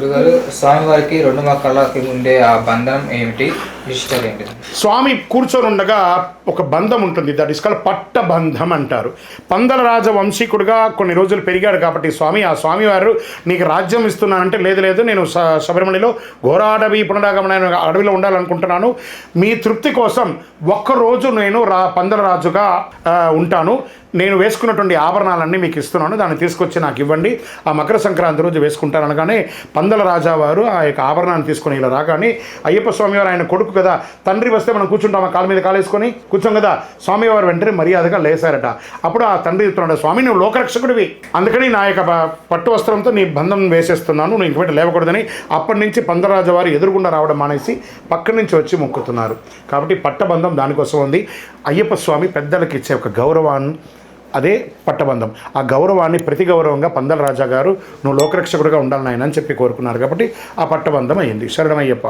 గురుగారు స్వామివారికి రెండు మొక్కలకి ఉండే ఆ బంధం ఏమిటి? విశిష్టత ఏంటి? స్వామి కూర్చొని ఉండగా ఒక బంధం ఉంటుంది. దట్ ఇస్ కాల్డ్ పట్టబంధం అంటారు. పందల రాజ వంశీకుడుగా కొన్ని రోజులు పెరిగాడు కాబట్టి స్వామి ఆ స్వామివారు నీకు రాజ్యం ఇస్తున్నానంటే లేదు లేదు నేను స- శబరిమలలో ఘోరాడవి పునరాగమన అడవిలో ఉండాలనుకుంటున్నాను. మీ తృప్తి కోసం ఒక్కరోజు నేను రా పందల రాజుగా ఉంటాను. నేను వేసుకున్నటువంటి ఆభరణాలన్నీ మీకు ఇస్తున్నాను. దాన్ని తీసుకొచ్చి నాకు ఇవ్వండి. ఆ మకర సంక్రాంతి రోజు వేసుకుంటాను అనగానే పందల రాజావారు ఆ యొక్క ఆభరణాన్ని తీసుకొని ఇలా రాగానే అయ్యప్ప స్వామివారు ఆయన కొడుకు కదా తండ్రి వస్తే మనం కూర్చుంటామా కాళ్ళ మీద కాలేసుకొని కూర్చోం కదా. స్వామివారు వెంటనే మర్యాదగా లేసారట. అప్పుడు ఆ తండ్రి చెప్తున్నాడు స్వామి నువ్వు లోకరక్షకుడివి. అందుకని నా యొక్క పట్టు వస్త్రంతో నీ బంధం వేసేస్తున్నాను. నువ్వు ఇంక లేవకూడదని అప్పటి నుంచి పందరాజు వారు ఎదురుగుండా రావడం మానేసి పక్క నుంచి వచ్చి మొక్కుతున్నారు. కాబట్టి పట్టబంధం దానికోసం ఉంది. అయ్యప్ప స్వామి పెద్దలకు ఇచ్చే ఒక గౌరవాన్ని అదే పట్టబంధం. ఆ గౌరవాన్ని ప్రతి గౌరవంగా పందల రాజా గారు నువ్వు లోకరక్షకుడిగా ఉండాలని ఆయన అని చెప్పి కోరుకున్నారు కాబట్టి ఆ పట్టబంధం అయింది. శరణమయ్యప్ప.